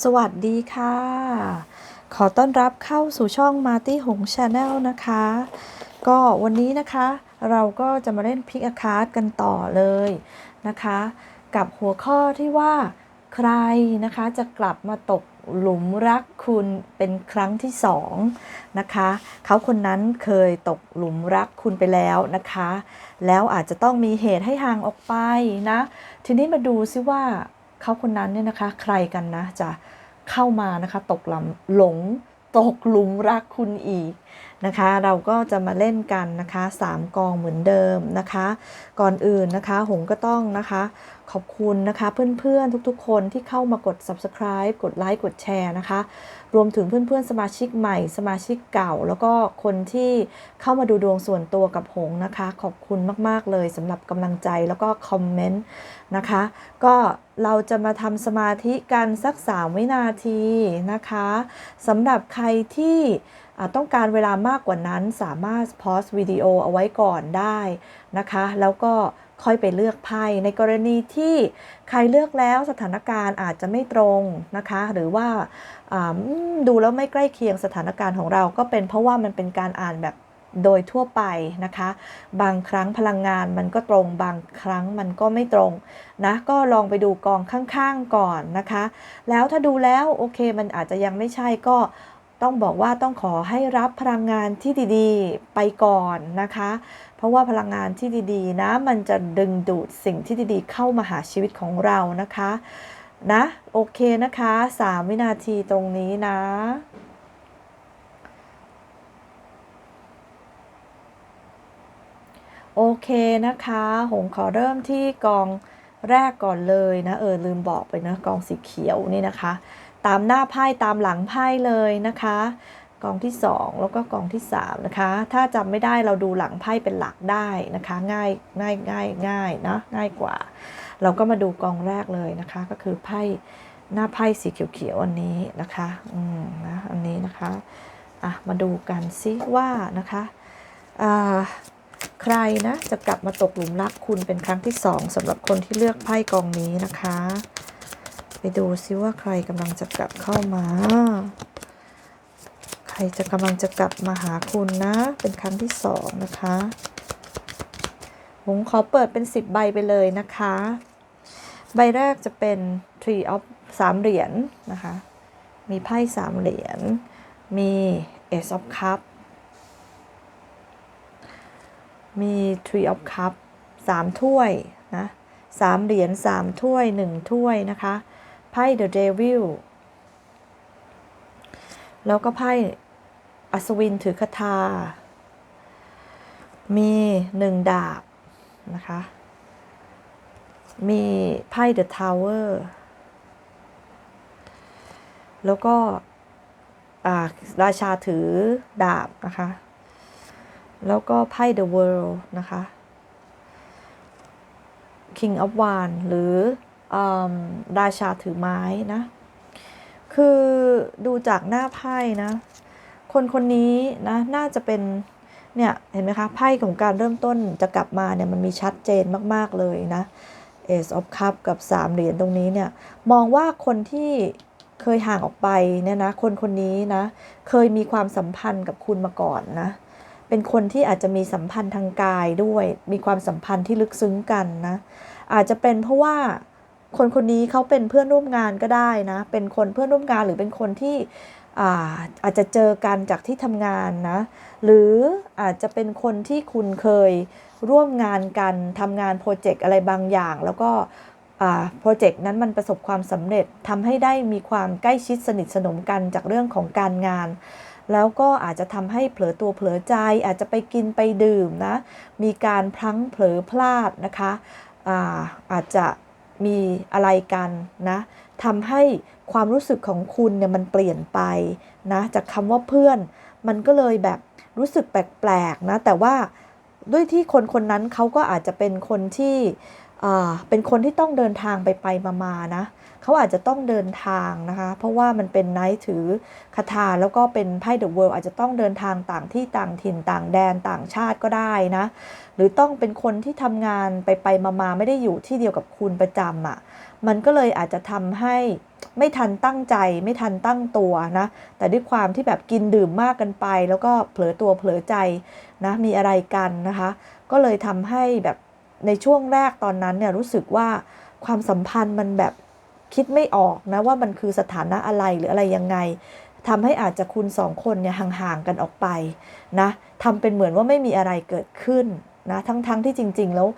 สวัสดีค่ะ ขอต้อนรับเข้าสู่ช่อง Marty หง Channel นะคะ ก็วันนี้นะคะเราก็จะมาเล่นพิกอาคาร์ดกันต่อเลยนะคะ กับหัวข้อที่ว่าใครนะคะจะกลับมาตกหลุมรักคุณเป็นครั้งที่สองนะคะ เขาคนนั้นเคยตกหลุมรักคุณไปแล้วนะคะ แล้วอาจจะต้องมีเหตุให้ห่างออกไปนะ ทีนี้มาดูซิว่า เขาคนนั้นเนี่ยนะคะ ใครกันนะจะเข้ามานะคะ ตกหลำหลงตกหลุมรักคุณอีก นะคะ เราก็จะมาเล่นกันนะคะ 3 กองเหมือนเดิมนะคะ ก่อนอื่นนะคะหงก็ต้องนะคะ ขอบคุณนะคะเพื่อนๆทุกๆ คนที่เข้ามากด subscribe กดไลค์กดแชร์นะคะ รวมถึงเพื่อนๆ สมาชิกใหม่ สมาชิกเก่า แล้วก็คนที่เข้ามาดูดวงส่วนตัวกับหงนะคะ ขอบคุณมากๆเลยสำหรับกำลังใจแล้วก็คอมเมนต์นะคะ ก็เราจะมาทำสมาธิกันสัก3วินาทีนะคะสำหรับใครที่ ต้องการเวลามากกว่านั้นสามารถพอสวิดีโอเอาไว้ก่อนได้นะคะ แล้วก็ค่อยไปเลือกไพ่ในกรณีที่ใครเลือกแล้วสถานการณ์อาจจะไม่ตรงนะคะ หรือว่าดูแล้วไม่ใกล้เคียงสถานการณ์ของเราก็เป็นเพราะว่ามันเป็นการอ่านแบบโดยทั่วไปนะคะ บางครั้งพลังงานมันก็ตรง บางครั้งมันก็ไม่ตรงนะก็ลองไปดูกองข้างๆก่อนนะคะ แล้วถ้าดูแล้วโอเคมันอาจจะยังไม่ใช่ก็ ต้องบอกว่าต้องขอให้รับพลังงานที่ดีๆ ไปก่อนนะคะ เพราะว่าพลังงานที่ดีๆ นะ มันจะดึงดูดสิ่งที่ดีๆ เข้ามาหาชีวิตของเรานะคะนะโอเคนะคะ 3 วินาทีตรงนี้นะโอเคนะคะ หงขอเริ่มที่กองแรกก่อนเลยนะ เออลืมบอกไปนะกองสีเขียวนี่นะคะ ตามหน้าไพ่ตามหลังไพ่เลยนะคะกองที่ 2 แล้วก็กองที่ 3 นะคะ ถ้าจำไม่ได้เราดูหลังไพ่เป็นหลักได้นะคะ ง่ายง่ายง่ายง่ายนะง่ายกว่า เราก็มาดูกองแรกเลยนะคะ ก็คือไพ่หน้าไพ่สีเขียวๆอันนี้นะคะอืมนะอันนี้นะคะอะมาดูกันซิว่านะคะอ่าใครนะจะกลับมาตกหลุมรักคุณเป็นครั้งที่สองสำหรับคนที่เลือกไพ่กองนี้นะคะ ไปดูซิว่าใครกำลังจะกลับเข้ามา ใครจะกำลังจะกลับมาหาคุณนะ เป็นครั้งที่สองนะคะผมขอเปิดเป็นสิบใบไปเลยนะคะ ใบแรกจะเป็น Tree of สามเหรียญนะคะ มีไพ่สามเหรียญ มี Ace of Cup มี Tree of Cup สามถ้วยนะสามเหรียญสามถ้วยหนึ่งถ้วยนะคะ ไพ่ The Devil แล้วก็ไพ่อัศวินถือคาถา มีหนึ่งดาบนะคะ มีไพ่ The Tower แล้วก็อ่าราชาถือดาบนะคะ แล้วก็ไพ่ The World นะคะ King of w a n d หรือ ราชาถือไม้นะ คือดูจากหน้าไพ่นะ คนคนนี้นะน่าจะเป็นเนี่ยเห็นไหมคะไพ่ของการเริ่มต้นจะกลับมาเนี่ยมันมีชัดเจนมาก ๆ เลยนะ Ace of Cup กับ 3 เหรียญตรงนี้เนี่ยมองว่าคนที่เคยห่างออกไปเนี่ยนะคนคนนี้นะเคยมีความสัมพันธ์กับคุณมาก่อนนะเป็นคนที่อาจจะมีสัมพันธ์ทางกายด้วย มีความสัมพันธ์ที่ลึกซึ้งกันนะอาจจะเป็นเพราะว่า คนคนนี้เขาเป็นเพื่อนร่วมงานก็ได้นะ เป็นคนเพื่อนร่วมงานหรือเป็นคนที่อาอาจจะเจอกันจากที่ทำงานนะ หรืออาจจะเป็นคนที่คุณเคยร่วมงานกันทำงานโปรเจกต์อะไรบางอย่าง แล้วก็โปรเจกต์นั้นมันประสบความสำเร็จทำให้ได้มีความใกล้ชิดสนิทสนมกันจากเรื่องของการงาน แล้วก็อาจจะทำให้เผลอตัวเผลอใจ อาจจะไปกินไปดื่มนะ มีการพลั้งเผลอพลาดนะคะอาอาจจะ มีอะไรกันนะทำให้ความรู้สึกของคุณเนี่ยมันเปลี่ยนไปนะจากคำว่าเพื่อน มันก็เลยแบบรู้สึกแปลกๆนะแต่ว่าด้วยที่คนคนนั้นเขาก็อาจจะเป็นคนที่เป็นคนที่ต้องเดินทางไปไปมาๆนะเขาอาจจะต้องเดินทางนะคะ เพราะว่ามันเป็นไนท์ถือคาถาแล้วก็เป็นไพ่เดอะเวิลด์อาจจะต้องเดินทางต่างที่ต่างถิ่นต่างแดนต่างชาติก็ได้นะ หรือต้องเป็นคนที่ทำงานไปไปมามาไม่ได้อยู่ที่เดียวกับคุณประจำอะ่ะมันก็เลยอาจจะทำให้ไม่ทันตั้งใจไม่ทันตั้งตัวนะ แต่ด้วยความที่แบบกินดื่มมากกันไป แล้วก็เผลอตัวเผลอใจนะมีอะไรกันนะคะ ก็เลยทำให้แบบในช่วงแรกตอนนั้นเนี่ยรู้สึกว่าความสัมพันธ์มันแบบ คิดไม่ออกนะว่ามันคือสถานะอะไรหรืออะไรยังไงทำให้อาจจะคุณสองคนเนี่ยห่างๆกันออกไปนะทำเป็นเหมือนว่าไม่มีอะไรเกิดขึ้นนะทั้งๆทที่จริง ๆ แล้ว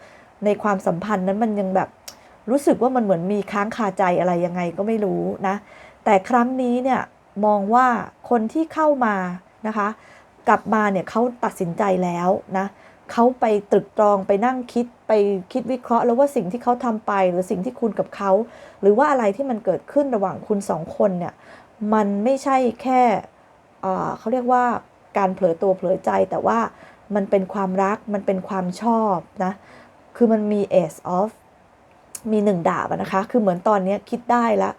ในความสัมพันธ์นั้นมันยังแบบรู้สึกว่ามันเหมือนมีค้างคาใจอะไรยังไงก็ไม่รู้นะ แต่ครั้งนี้เนี่ยมองว่าคนที่เข้ามานะคะ กลับมาเนี่ยเขาตัดสินใจแล้วนะ เขาไปตรึกตรองไปนั่งคิดไปคิดวิเคราะห์แล้วว่าสิ่งที่เขาทำไป หรือสิ่งที่คุณกับเขา หรือว่าอะไรที่มันเกิดขึ้นระหว่างคุณสองคนเนี่ยมันไม่ใช่แค่เขาเรียกว่าการเผลอตัวเผลอใจแต่ว่ามันเป็นความรักมันเป็นความชอบนะ คือมันมี ace of มีหนึ่งดาบนะคะ คือเหมือนตอนนี้คิดได้แล้ว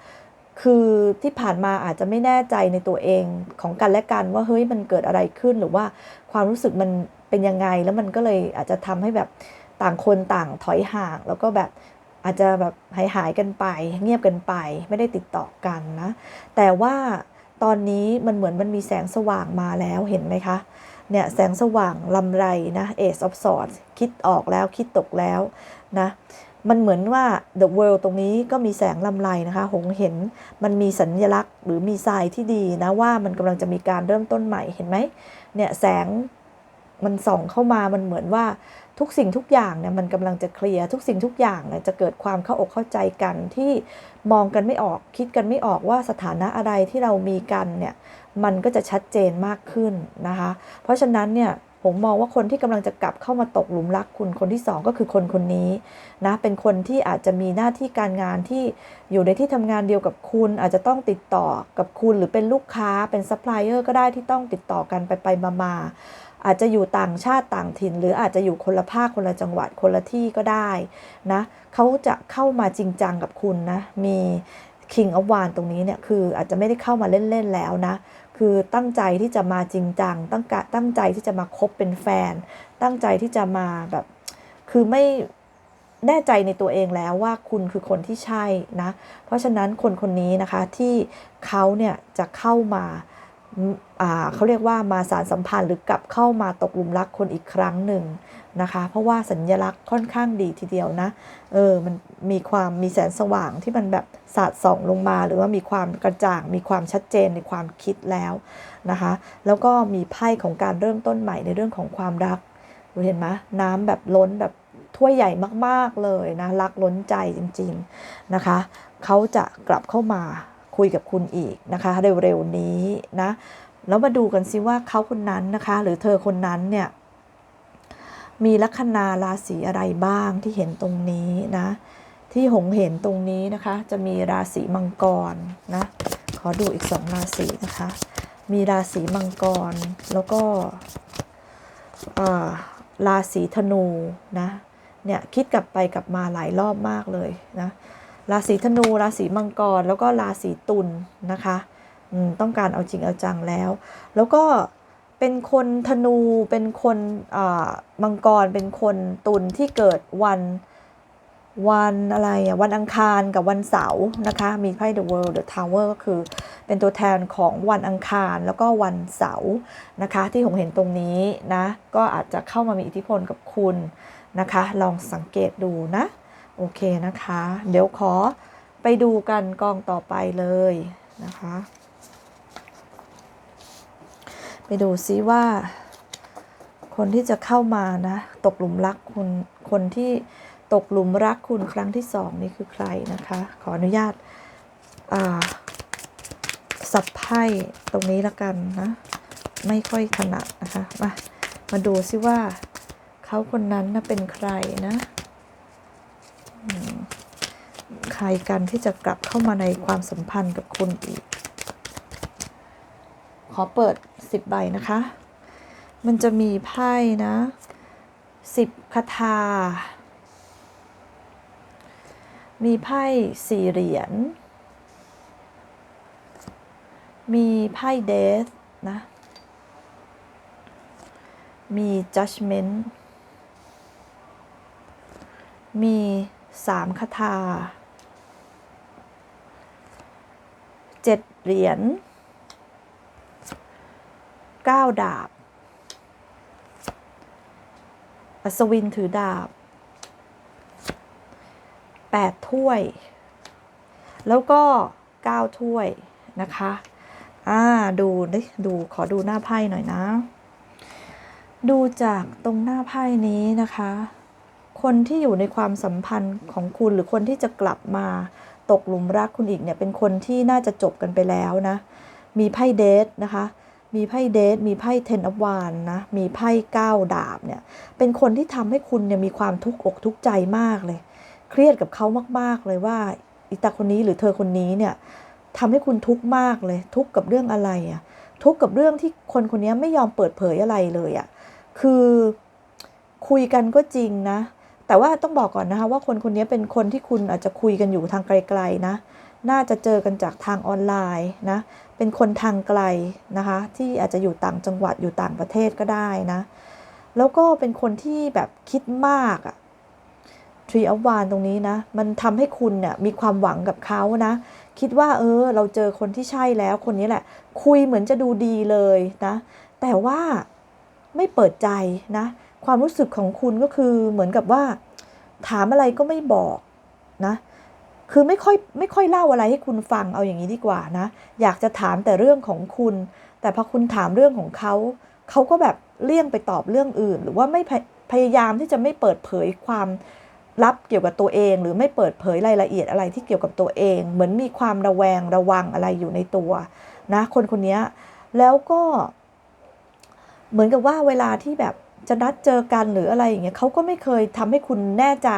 คือที่ผ่านมาอาจจะไม่แน่ใจในตัวเองของกันและกันว่าเฮ้ยมันเกิดอะไรขึ้นหรือว่าความรู้สึกมัน เป็นยังไง แล้วมันก็เลยอาจจะทำให้แบบต่างคนต่างถอยห่าง แล้วก็แบบอาจจะแบบหายหายกันไป เงียบกันไป ไม่ได้ติดต่อกันนะ แต่ว่าตอนนี้มันเหมือนมันมีแสงสว่างมาแล้วเห็นไหมคะเนี่ยแสงสว่างลำไรนะ Ace of Swords คิดออกแล้วคิดตกแล้วนะมันเหมือนว่า The World ตรงนี้ก็มีแสงลำไรนะคะ หงเห็นมันมีสัญญลักษณ์หรือมีทรายที่ดีนะว่ามันกำลังจะมีการเริ่มต้นใหม่เห็นไหมเนี่ยแสง มันส่องเข้ามามันเหมือนว่าทุกสิ่งทุกอย่างเนี่ยมันกำลังจะเคลียร์ทุกสิ่งทุกอย่างเนี่ยจะเกิดความเข้าอกเข้าใจกันที่มองกันไม่ออก คิดกันไม่ออกว่าสถานะอะไรที่เรามีกันเนี่ยมันก็จะชัดเจนมากขึ้นนะคะ เพราะฉะนั้นเนี่ยผมมองว่าคนที่กำลังจะกลับเข้ามาตกหลุมรักคุณคนที่สองก็คือคนคนนี้นะเป็นคนที่อาจจะมีหน้าที่การงานที่อยู่ในที่ทำงานเดียวกับคุณ อาจจะต้องติดต่อกับคุณหรือเป็นลูกค้าเป็นซัพพลายเออร์ก็ได้ที่ต้องติดต่อกันไปไปมามา อาจจะอยู่ต่างชาติต่างถิ่น หรืออาจจะอยู่คนละภาคคนละจังหวัดคนละที่ก็ได้นะเขาจะเข้ามาจริงจังกับคุณนะ มี King of w a n ตรงนี้เนี่ยคืออาจจะไม่ได้เข้ามาเล่น ๆ แล้วนะ คือตั้งใจที่จะมาจริงจัง ตั้งตั้งใจที่จะมาคบเป็นแฟน ตั้งใจที่จะมาแบบ คือไม่แน่ใจในตัวเองแล้วว่าคุณคือคนที่ใช่นะ เพราะฉะนั้นคนคนนี้นะคะที่เขาเนี่ยจะเข้ามา เขาเรียกว่ามาสารสัมพันธ์หรือกลับเข้ามาตกหลุมรักคนอีกครั้งหนึ่งนะคะ เพราะว่าสัญญลักษณ์ค่อนข้างดีทีเดียวนะ เออ มันมีความมีแสงสว่างที่มันแบบสาดส่องลงมา หรือว่ามีความกระจ่าง มีความชัดเจนในความคิดแล้วนะคะ แล้วก็มีไพ่ของการเริ่มต้นใหม่ในเรื่องของความรักเห็นไหมน้ำแบบล้นแบบถ้วยใหญ่มากๆเลยนะ รักล้นใจจริงๆนะคะ เขาจะกลับเข้ามาคุยกับคุณอีกนะคะ เร็วๆนี้นะ แล้วมาดูกันซิว่าเขาคนนั้นนะคะ หรือเธอคนนั้นเนี่ย มีลัคนาราศีอะไรบ้างที่เห็นตรงนี้นะ ที่หงเห็นตรงนี้นะคะ จะมีราศีมังกรนะ ขอดูอีกสองราศีนะคะ มีราศีมังกร แล้วก็ราศีธนูนะเนี่ยคิดกลับไปกลับมาหลายรอบมากเลยนะราศีธนูราศีมังกรแล้วก็ราศีตุลนนะคะ ต้องการเอาจริงเอาจังแล้ว แล้วก็เป็นคนธนูเป็นคนมังกรเป็นคนตุลที่เกิดวันวันอะไรอะวันอังคารกับวันเสาร์นะคะ มีไพ่ The World The Tower ก็คือเป็นตัวแทนของวันอังคารแล้วก็วันเสาร์นะคะ ที่ผมเห็นตรงนี้นะ ก็อาจจะเข้ามามีอิทธิพลกับคุณนะคะ ลองสังเกตดูนะ โอเคนะคะ เดี๋ยวขอไปดูกันกองต่อไปเลยนะคะ ไปดูซิว่า คนที่จะเข้ามานะ ตกหลุมรักคุณคนที่ตกหลุมรักคุณครั้งที่สองนี่คือใครนะคะ ขออนุญาตสับไพ่ตรงนี้ละกันนะ ไม่ค่อยถนัดนะคะ มามาดูซิว่าเขาคนนั้นนะเป็นใครนะใครกันที่จะกลับเข้ามาในความสัมพันธ์กับคุณอีก ขอเปิด สิบใบนะคะ มันจะมีไพ่นะสิบคาถา มีไพ่สี่เหรียญ มีไพ่เดสนะ มี judgment มีสามคาถาเจ็ดเหรียญ ก้าดาบ อัศวินถือดาบแปดถ้วย แล้วก็เก้าถ้วยนะคะ อ่า ดูดิดู ขอดูหน้าไพ่หน่อยนะ ดูจากตรงหน้าไพ่นี้นะคะ คนที่อยู่ในความสัมพันธ์ของคุณหรือคนที่จะกลับมาตกหลุมรักคุณอีกเนี่ย เป็นคนที่น่าจะจบกันไปแล้วนะ มีไพ่เดทนะคะ มีไพ่เดทมีไพ่เทนอวานนะ มีไพ่เก้าดาบเนี่ย เป็นคนที่ทำให้คุณเนี่ยมีความทุกข์อกทุกข์ใจมากเลย เครียดกับเขามากๆเลยว่าอีตาคนนี้หรือเธอคนนี้เนี่ยทำให้คุณทุกข์มากเลย ทุกข์กับเรื่องอะไรอะทุกข์กับเรื่องที่คนคนนี้ไม่ยอมเปิดเผยอะไรเลยอะคือคุยกันก็จริงนะ แต่ว่าต้องบอกก่อนนะคะว่าคนคนนี้เป็นคนที่คุณอาจจะคุยกันอยู่ทางไกล ๆ นะ น่าจะเจอกันจากทางออนไลน์นะ เป็นคนทางไกลนะคะ ที่อาจจะอยู่ต่างจังหวัดอยู่ต่างประเทศก็ได้นะ แล้วก็เป็นคนที่แบบคิดมากอะทรีอวานตรงนี้นะ มันทำให้คุณเนี่ยมีความหวังกับเขานะ คิดว่าเออ เราเจอคนที่ใช่แล้วคนนี้แหละ คุยเหมือนจะดูดีเลยนะ แต่ว่าไม่เปิดใจนะ ความรู้สึกของคุณก็คือเหมือนกับว่า ถามอะไรก็ไม่บอกนะ คือไม่ค่อยไม่ค่อยเล่าอะไรให้คุณฟังเอาอย่างนี้ดีกว่านะ อยากจะถามแต่เรื่องของคุณ แต่พอคุณถามเรื่องของเขา เขาก็แบบเลี่ยงไปตอบเรื่องอื่น หรือว่าไม่พยพยายามที่จะไม่เปิดเผยความลับเกี่ยวกับตัวเอง หรือไม่เปิดเผยรายละเอียดอะไรที่เกี่ยวกับตัวเอง เหมือนมีความระแวงระวังอะไรอยู่ในตัวนะ คนคนนี้แล้วก็ เหมือนกับว่าเวลาที่แบบ จะนัดเจอกันหรืออะไรอย่างเงี้ยเขาก็ไม่เคยทำให้คุณแน่ใจ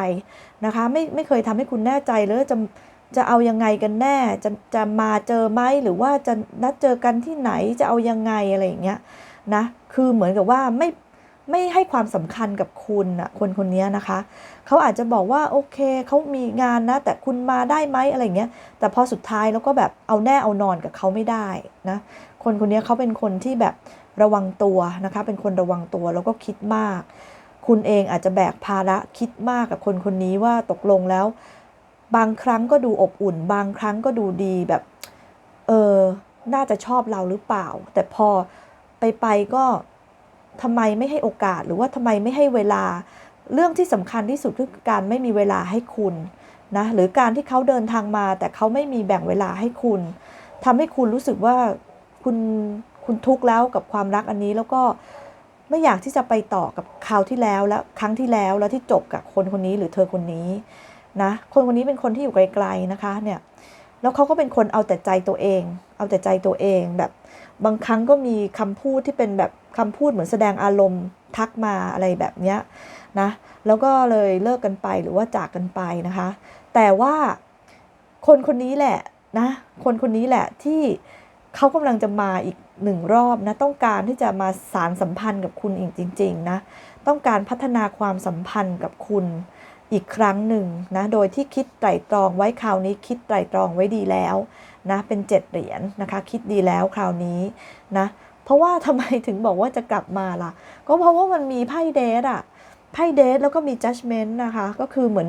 นะคะไม่ไม่เคยทำให้คุณแน่ใจเลยจะจะเอายังไงกันแน่จะจะมาเจอไหมหรือว่าจะนัดเจอกันที่ไหนจะเอายังไงอะไรอย่างเงี้ยนะคือเหมือนกับว่าไม่ไม่ให้ความสำคัญกับคุณอะคนคนนี้นะคะเขาอาจจะบอกว่าโอเคเขามีงานนะ แต่คุณมาได้ไหมอะไรเงี้ยแต่พอสุดท้ายแล้วก็แบบเอาแน่เอานอนกับเขาไม่ได้นะ คนคนนี้เขาเป็นคนที่แบบระวังตัวนะคะ เป็นคนระวังตัวแล้วก็คิดมาก คุณเองอาจจะแบกภาระคิดมากกับคนคนนี้ว่าตกลงแล้ว บางครั้งก็ดูอบอุ่น บางครั้งก็ดูดีแบบ เออ น่าจะชอบเราหรือเปล่า แต่พอไปไปก็ทำไมไม่ให้โอกาสหรือว่าทำไมไม่ให้เวลา เรื่องที่สำคัญที่สุดคือการไม่มีเวลาให้คุณนะหรือการที่เขาเดินทางมา แต่เขาไม่มีแบ่งเวลาให้คุณทำให้คุณรู้สึกว่า คุณคุณทุกข์แล้วกับความรักอันนี้แล้วก็ไม่อยากที่จะไปต่อกับคราวที่แล้วแล้วครั้งที่แล้วแล้วที่จบกับคนคนนี้หรือเธอคนนี้นะคนคนนี้เป็นคนที่อยู่ไกลๆนะคะเนี่ยแล้วเขาก็เป็นคนเอาแต่ใจตัวเอง เอาแต่ใจตัวเองแบบบางครั้งก็มีคำพูดที่เป็นแบบคำพูดเหมือนแสดงอารมณ์ทักมาอะไรแบบเนี้ยนะแล้วก็เลยเลิกกันไปหรือว่าจากกันไปนะคะ แต่ว่าคนคนนี้แหละนะคนคนนี้แหละที่ เขากำลังจะมาอีกหนึ่งรอบนะ ต้องการที่จะมาสารสัมพันธ์กับคุณอีกจริง ๆ นะ ต้องการพัฒนาความสัมพันธ์กับคุณอีกครั้งหนึ่งนะ โดยที่คิดไตร่ตรองไว้คราวนี้คิดไตร่ตรองไว้ดีแล้วนะเป็นเจ็ดเหรียญนนะคะ คิดดีแล้วคราวนี้นะ เพราะว่าทำไมถึงบอกว่าจะกลับมาล่ะ ก็เพราะว่ามันมีไพ่เดทอะไพ่เดทแล้วก็มี judgment นะคะ ก็คือเหมือน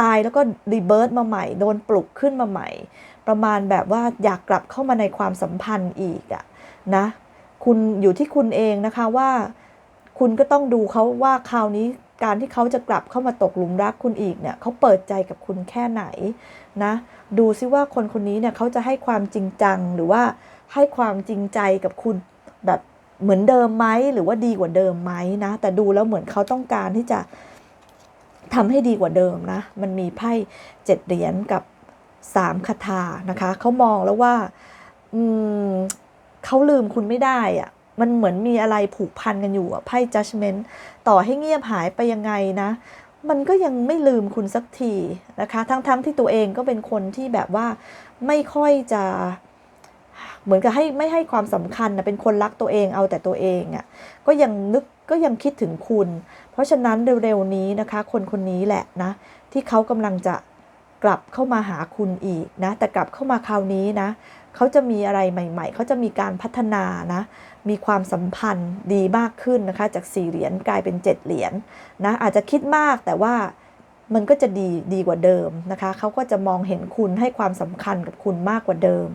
ตายแล้วก็รีเบิร์ตมาใหม่ โดนปลุกขึ้นมาใหม่ ประมาณแบบว่าอยากกลับเข้ามาในความสัมพันธ์อีกอะนะคุณอยู่ที่คุณเองนะคะว่าคุณก็ต้องดูเขาว่าคราวนี้การที่เขาจะกลับเข้ามาตกหลุมรักคุณอีกเนี่ยเขาเปิดใจกับคุณแค่ไหนนะดูซิว่าคนคนนี้เนี่ยเขาจะให้ความจริงจังหรือว่าให้ความจริงใจกับคุณแบบเหมือนเดิมไหมหรือว่าดีกว่าเดิมไหมนะแต่ดูแล้วเหมือนเขาต้องการที่จะทำให้ดีกว่าเดิมนะมันมีไพ่เจ็ดเหรียญกับ สามคาถานะคะเขามองแล้วว่าอืมเขาลืมคุณไม่ได้อะมันเหมือนมีอะไรผูกพันกันอยู่อะไพ่ judgment ต่อให้เงียบหายไปยังไงนะ มันก็ยังไม่ลืมคุณสักทีนะคะ ทั้งๆทที่ตัวเองก็เป็นคนที่แบบว่าไม่ค่อยจะ เหมือนกับให้ไม่ให้ความสำคัญนะเป็นคนรักตัวเองเอาแต่ตัวเองอะ่ะก็ยังนึกก็ยังคิดถึงคุณ เพราะฉะนั้นเร็วๆนี้นะคะ คนคนนี้แหละนะ ที่เขากำลังจะ กลับเข้ามาหาคุณอีกนะแต่กลับเข้ามาคราวนี้นะเขาจะมีอะไรใหม่ ๆเขาจะมีการพัฒนานะมีความสัมพันธ์ดีมากขึ้นนะคะ จาก4เหรียญกลายเป็น7เหรียญนะอาจจะคิดมากแต่ว่ามันก็จะดีดีกว่าเดิมนะคะเขาก็จะมองเห็นคุณให้ความสำคัญกับคุณมากกว่าเดิม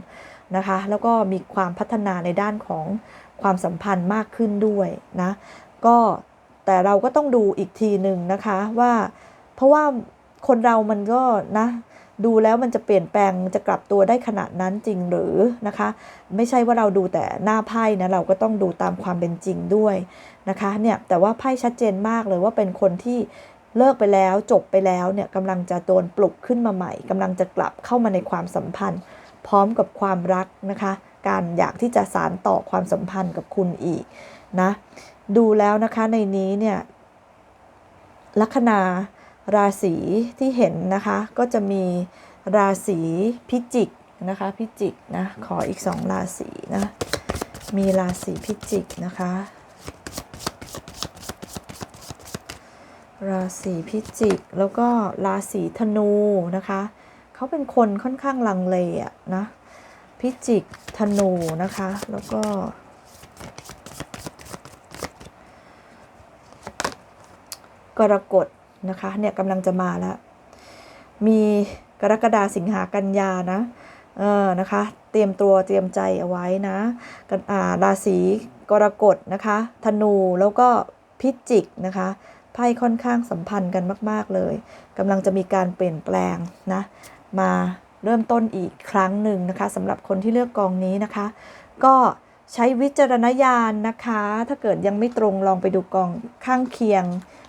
นะคะ แล้วก็มีความพัฒนาในด้านของความสัมพันธ์มากขึ้นด้วยนะก็แต่เราก็ต้องดูอีกทีหนึ่งนะคะว่า เพราะว่า คนเรามันก็นะ ดูแล้วมันจะเปลี่ยนแปลงจะกลับตัวได้ขนาดนั้นจริงหรือนะคะ ไม่ใช่ว่าเราดูแต่หน้าไพ่นะเราก็ต้องดูตามความเป็นจริงด้วยนะคะเนี่ยแต่ว่าไพ่ชัดเจนมากเลยว่าเป็นคนที่เลิกไปแล้วจบไปแล้วเนี่ยกำลังจะโดนปลุกขึ้นมาใหม่กำลังจะกลับเข้ามาในความสัมพันธ์ พร้อมกับความรักนะคะ การอยากที่จะสารต่อความสัมพันธ์กับคุณอีกนะ ดูแล้วนะคะในนี้เนี่ยลัคนา ราศีที่เห็นนะคะก็จะมีราศีพิจิกนะคะพิจิกนะขออีกสองราศีนะมีราศีพิจิกนะคะ ราศีพิจิกแล้วก็ราศีธนูนะคะเขาเป็นคนค่อนข้างลังเลอะนะพิจิกธนูนะคะแล้วก็กรกฎ นะคะเนี่ยกำลังจะมาแล้ว มีกรกฎาสิงหากันยานะเออนะคะ เตรียมตัวเตรียมใจเอาไว้นะกันอ่าราศีกรกฎนะคะ ธนูแล้วก็พิจิกนะคะไพ่ค่อนข้างสัมพันธ์กันมาก ๆ เลยกำลังจะมีการเปลี่ยนแปลงนะ มาเริ่มต้นอีกครั้งหนึ่งนะคะสำหรับคนที่เลือกกองนี้นะคะ ก็ใช้วิจารณญาณนะคะ ถ้าเกิดยังไม่ตรงลองไปดูกองข้างเคียง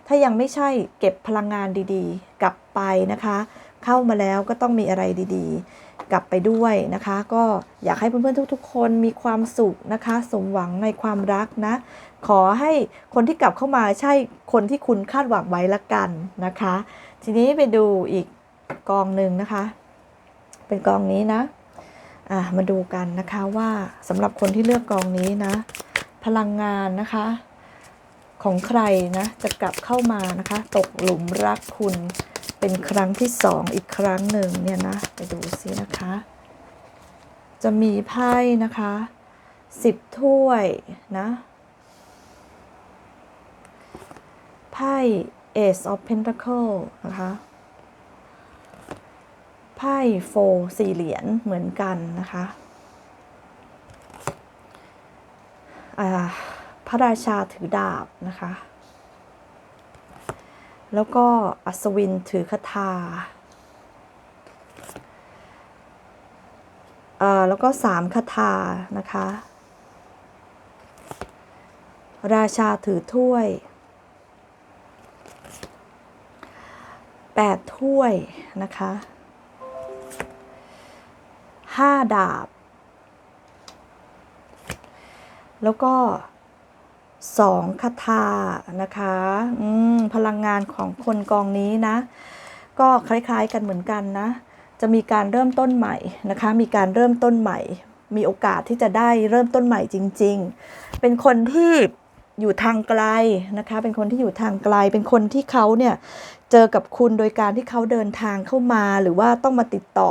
ถ้ายังไม่ใช่เก็บพลังงานดีๆ กลับไปนะคะ เข้ามาแล้วก็ต้องมีอะไรดีๆ กลับไปด้วยนะคะ ก็อยากให้เพื่อนๆทุก ๆ คนมีความสุขนะคะ สมหวังในความรักนะ ขอให้คนที่กลับเข้ามาใช่คนที่คุณคาดหวังไว้ละกันนะคะ ทีนี้ไปดูอีกกองหนึ่งนะคะ เป็นกองนี้นะอะมาดูกันนะคะว่าสำหรับคนที่เลือกกองนี้นะ พลังงานนะคะ ของใครนะจะกลับเข้ามานะคะ ตกหลุมรักคุณเป็นครั้งที่สองอีกครั้งหนึ่งเนี่ยนะไปดูซินะคะ จะมีไพ่นะคะสิบถ้วยนะไพ่ Ace of Pentacle นะคะไพ่โฟสี่เหรียญเหมือนกันนะคะอ่า พระราชาถือดาบนะคะ แล้วก็อัศวินถือคาถาอ่าแล้วก็สามคาถานะคะ ราชาถือถ้วยแปดถ้วยนะคะห้าดาบ แล้วก็ สองคาถานะคะพลังงานของคนกองนี้นะ ก็คล้ายๆกันเหมือนกันนะ จะมีการเริ่มต้นใหม่นะคะ มีการเริ่มต้นใหม่ มีโอกาสที่จะได้เริ่มต้นใหม่จริง ๆ เป็นคนที่อยู่ทางไกลนะคะ เป็นคนที่อยู่ทางไกล เป็นคนที่เขาเนี่ยเจอกับคุณโดยการที่เขาเดินทางเข้ามาหรือว่าต้องมาติดต่อ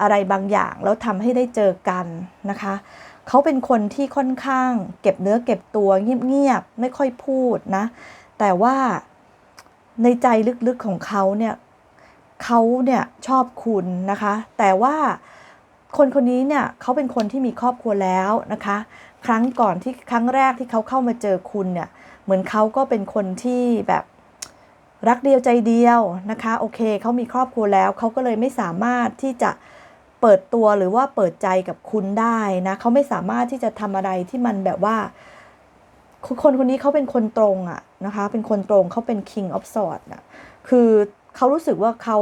อะไรบางอย่างแล้วทำให้ได้เจอกันนะคะ เขาเป็นคนที่ค่อนข้าง เก็บเนื้อเก็บตัวเงียบๆไม่ค่อยพูดนะ แต่ว่าในใจลึกๆของเขาเนี่ยเขาเนี่ยชอบคุณนะคะ แต่ว่าคนคนนี้เนี่ยเขาเป็นคนที่มีครอบครัวแล้วนะคะ ครั้งก่อนที่ครั้งแรกที่เขาเข้ามาเจอคุณเนี่ยเหมือนเขาก็เป็นคนที่แบบรักเดียวใจเดียวนะคะ โอเคเขามีครอบครัวแล้วเขาก็เลยไม่สามารถที่จะเปิดตัวหรือว่าเปิดใจกับคุณได้นะเขาไม่สามารถที่จะทำอะไรที่มันแบบว่า คนคนนี้เขาเป็นคนตรงอะนะคะ เป็นคนตรงเขาเป็น king of swords นะคือเขารู้สึกว่าเขา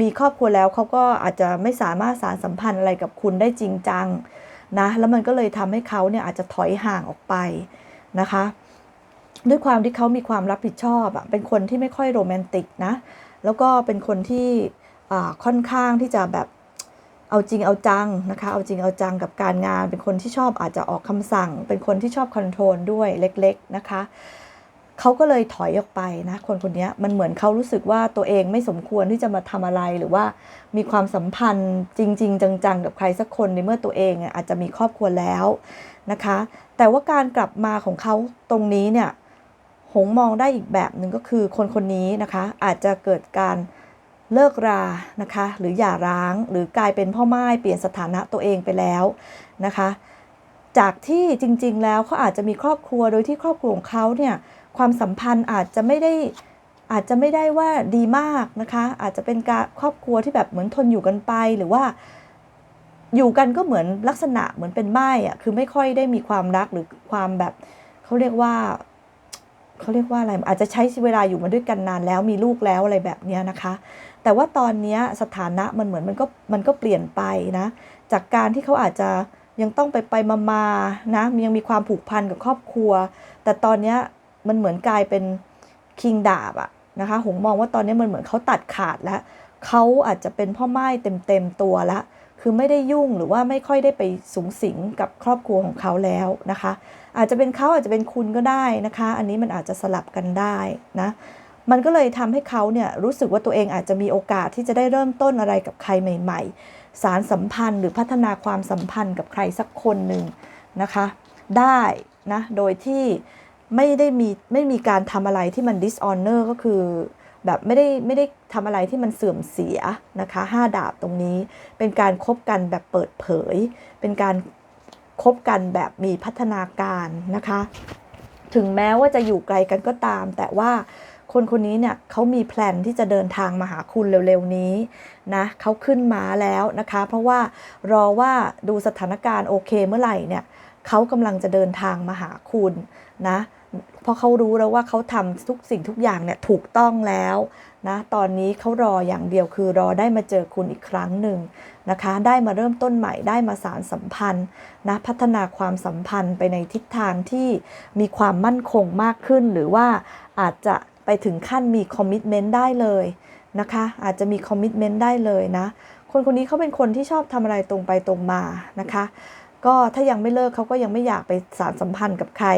มีครอบครัวแล้วเขาก็อาจจะไม่สามารถสารสัมพันธ์อะไรกับคุณได้จริงจังนะแล้วมันก็เลยทำให้เขาเนี่ยอาจจะถอยห่างออกไปนะคะ ด้วยความที่เขามีความรับผิดชอบอะเป็นคนที่ไม่ค่อยโรแมนติกนะแล้วก็เป็นคนที่ค่อนข้างที่จะแบบ เอาจริงเอาจังนะคะ เอาจริงเอาจังกับการงาน เป็นคนที่ชอบอาจจะออกคำสั่ง เป็นคนที่ชอบคอนโทรลด้วยเล็ก ๆ นะคะเขาก็เลยถอยออกไปนะ คนคนนี้มันเหมือนเขารู้สึกว่าตัวเองไม่สมควรที่จะมาทำอะไรหรือว่ามีความสัมพันธ์จริง ๆ จังๆ กับใครสักคนในเมื่อตัวเองอะอาจจะมีครอบครัวแล้วนะคะ แต่ว่าการกลับมาของเขาตรงนี้เนี่ยหงมองได้อีกแบบหนึ่งก็คือคนคนนี้นะคะ อาจจะเกิดการเเลิกรานะคะ หรือหย่าร้างหรือกลายเป็นพ่อไม้เปลี่ยนสถานะตัวเองไปแล้วนะคะ จากที่จริงๆแล้วเขาอาจจะมีครอบครัวโดยที่ครอบครัวของเขาเนี่ยความสัมพันธ์อาจจะไม่ได้อาจจะไม่ได้ว่าดีมากนะคะ อาจจะเป็นการครอบครัวที่แบบเหมือนทนอยู่กันไปหรือว่า อยู่กันก็เหมือนลักษณะเหมือนเป็นไม้อะคือไม่ค่อยได้มีความรักหรือความแบบเขาเรียกว่าเขาเรียกว่าอะไรอาจจะใช้เวลาอยู่มาด้วยกันนานแล้วมีลูกแล้วอะไรแบบเนี้ยนะคะ แต่ว่าตอนนี้สถานะมันเหมือนมันก็มันก็เปลี่ยนไปนะ จากการที่เขาอาจจะยังต้องไปไปมามานะยังมีความผูกพันกับครอบครัว แต่ตอนนี้มันเหมือนกลายเป็นคิงดาบอะนะคะหงมองว่าตอนนี้มันเหมือนเขาตัดขาดแล้วเขาอาจจะเป็นพ่อไม้เต็มเต็มตัวละคือไม่ได้ยุ่งหรือว่าไม่ค่อยได้ไปสูงสิงกับครอบครัวของเขาแล้วนะคะ อาจจะเป็นเขาอาจจะเป็นคุณก็ได้นะคะ อันนี้มันอาจจะสลับกันได้นะ มันก็เลยทำให้เขาเนี่ยรู้สึกว่าตัวเองอาจจะมีโอกาสที่จะได้เริ่มต้นอะไรกับใครใหม่ ๆ สารสัมพันธ์หรือพัฒนาความสัมพันธ์กับใครสักคนหนึ่งนะคะ ได้นะโดยที่ไม่ได้มีไม่มีการทำอะไรที่มัน dishonor ก็คือแบบไม่ได้ไม่ได้ทำอะไรที่มันเสื่อมเสียนะคะห้าดาบตรงนี้ เป็นการคบกันแบบเปิดเผย เป็นการคบกันแบบมีพัฒนาการนะคะ ถึงแม้ว่าจะอยู่ไกลกันก็ตาม แต่ว่า คนคนนี้เนี่ยเขามีแพลนที่จะเดินทางมาหาคุณเร็วๆนี้นะเขาขึ้นมาแล้วนะคะ เพราะว่ารอว่าดูสถานการณ์โอเคเมื่อไหร่เนี่ยเขากำลังจะเดินทางมาหาคุณนะเพราะเขารู้แล้วว่าเขาทำทุกสิ่งทุกอย่างเนี่ยถูกต้องแล้วนะตอนนี้เขารออย่างเดียวคือรอได้มาเจอคุณอีกครั้งหนึ่งนะคะ ได้มาเริ่มต้นใหม่ได้มาสารสัมพันธ์นะพัฒนาความสัมพันธ์ไปในทิศทางที่มีความมั่นคงมากขึ้น หรือว่าอาจจะ ไปถึงขั้นมีคอมมิชเมนต์ได้เลยนะคะ อาจจะมีคอมมิชเมนต์ได้เลยนะ คนคนนี้เขาเป็นคนที่ชอบทำอะไรตรงไปตรงมานะคะ ก็ถ้ายังไม่เลิกเขาก็ยังไม่อยากไปสารสัมพันธ์กับใคร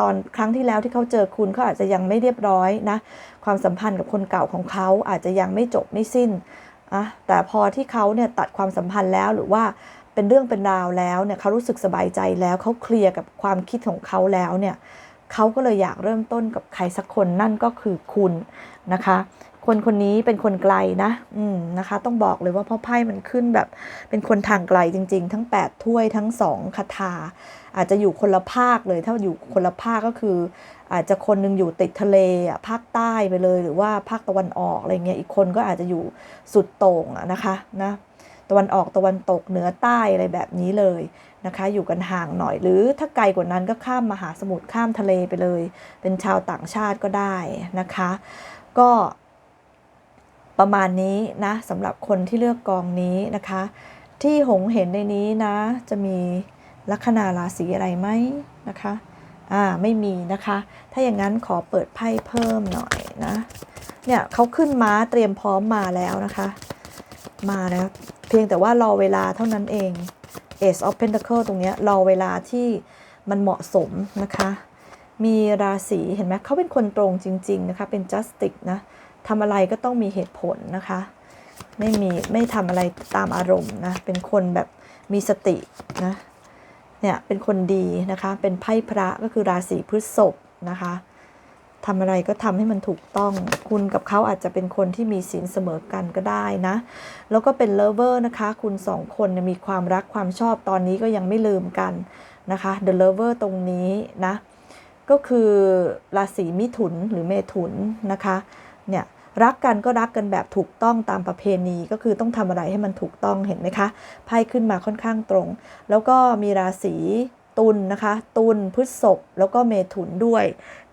ตอนครั้งที่แล้วที่เขาเจอคุณเขาอาจจะยังไม่เรียบร้อยนะ ความสัมพันธ์กับคนเก่าของเขาอาจจะยังไม่จบไม่สิ้นอะแต่พอที่เขาเนี่ยตัดความสัมพันธ์แล้วหรือว่าเป็นเรื่องเป็นราวแล้วเนี่ยเขารู้สึกสบายใจแล้วเขาเคลียร์กับความคิดของเขาแล้วเนี่ย เขาก็เลยอยากเริ่มต้นกับใครสักคนนั่นก็คือคุณนะคะ คนคนนี้เป็นคนไกลนะอืมนะคะ ต้องบอกเลยว่าพ่อไพ่มันขึ้นแบบ เป็นคนทางไกลจริง ๆ ทั้ง 8 ถ้วยทั้ง2คาถาอาจจะอยู่คนละภาคเลย ถ้าอยู่คนละภาคก็คือ อาจจะคนหนึงอยู่ติดทะเลอะภาคใต้ไปเลย หรือว่าภาคตะวันออกอะไรเงี้ยอีกคนก็อาจจะอยู่สุดโต่งอะนะคะนะตะวันออกตะวันตกเหนือใต้อะไรแบบนี้เลย นะคะอยู่กันห่างหน่อยหรือถ้าไกลกว่านั้นก็ข้ามมหาสมุทรข้ามทะเลไปเลย เป็นชาวต่างชาติก็ได้นะคะ ก็ประมาณนี้นะสำหรับคนที่เลือกกองนี้นะคะ ที่หงเห็นในนี้นะ จะมีลัคนาราศีอะไรไหมนะคะอ่าไม่มีนะคะ ถ้าอย่างนั้นขอเปิดไพ่เพิ่มหน่อยนะเนี่ยเขาขึ้นม้าเตรียมพร้อมมาแล้วนะคะ มาแล้วเพียงแต่ว่ารอเวลาเท่านั้นเอง Ace of Pentacle ตรงนี้รอเวลาที่มันเหมาะสมนะคะ มีราศีเห็นไหมเขาเป็นคนตรงจริง ๆ นะคะ เป็น justice นะทำอะไรก็ต้องมีเหตุผลนะคะ ไม่มีไม่ทำอะไรตามอารมณ์นะ เป็นคนแบบมีสตินะเนี่ยเป็นคนดีนะคะ เป็นไพ่พระก็คือราศีพฤษภนะคะ ทำอะไรก็ทำให้มันถูกต้อง คุณกับเขาอาจจะเป็นคนที่มีศีลเสมอกันก็ได้นะ แล้วก็เป็นเลเวอร์นะคะ คุณสองคนมีความรักความชอบตอนนี้ก็ยังไม่ลืมกันนะคะ The Lover ตรงนี้นะ ก็คือราศีมิถุนหรือเมถุนนะคะ เนี่ยรักกันก็รักกันแบบถูกต้องตามประเพณีก็คือต้องทำอะไรให้มันถูกต้องเห็นไหมคะไพ่ขึ้นมาค่อนข้างตรง แล้วก็มีราศี ตุลนะคะ ตุลพฤษภแล้วก็เมถุนด้วย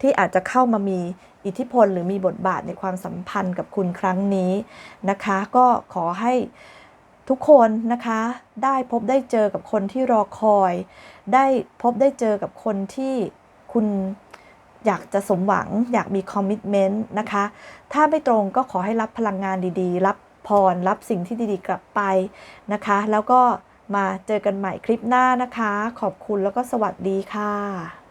ที่อาจจะเข้ามามีอิทธิพล หรือมีบทบาทในความสัมพันธ์กับคุณครั้งนี้นะคะ ก็ขอให้ทุกคนนะคะ ได้พบได้เจอกับคนที่รอคอย ได้พบได้เจอกับคนที่คุณอยากจะสมหวัง อยากมีคอมมิชเมนต์นะคะ ถ้าไม่ตรงก็ขอให้รับพลังงานดีๆ รับพรรับสิ่งที่ดีๆ กลับไปนะคะ แล้วก็ มาเจอกันใหม่คลิปหน้านะคะ ขอบคุณแล้วก็สวัสดีค่ะ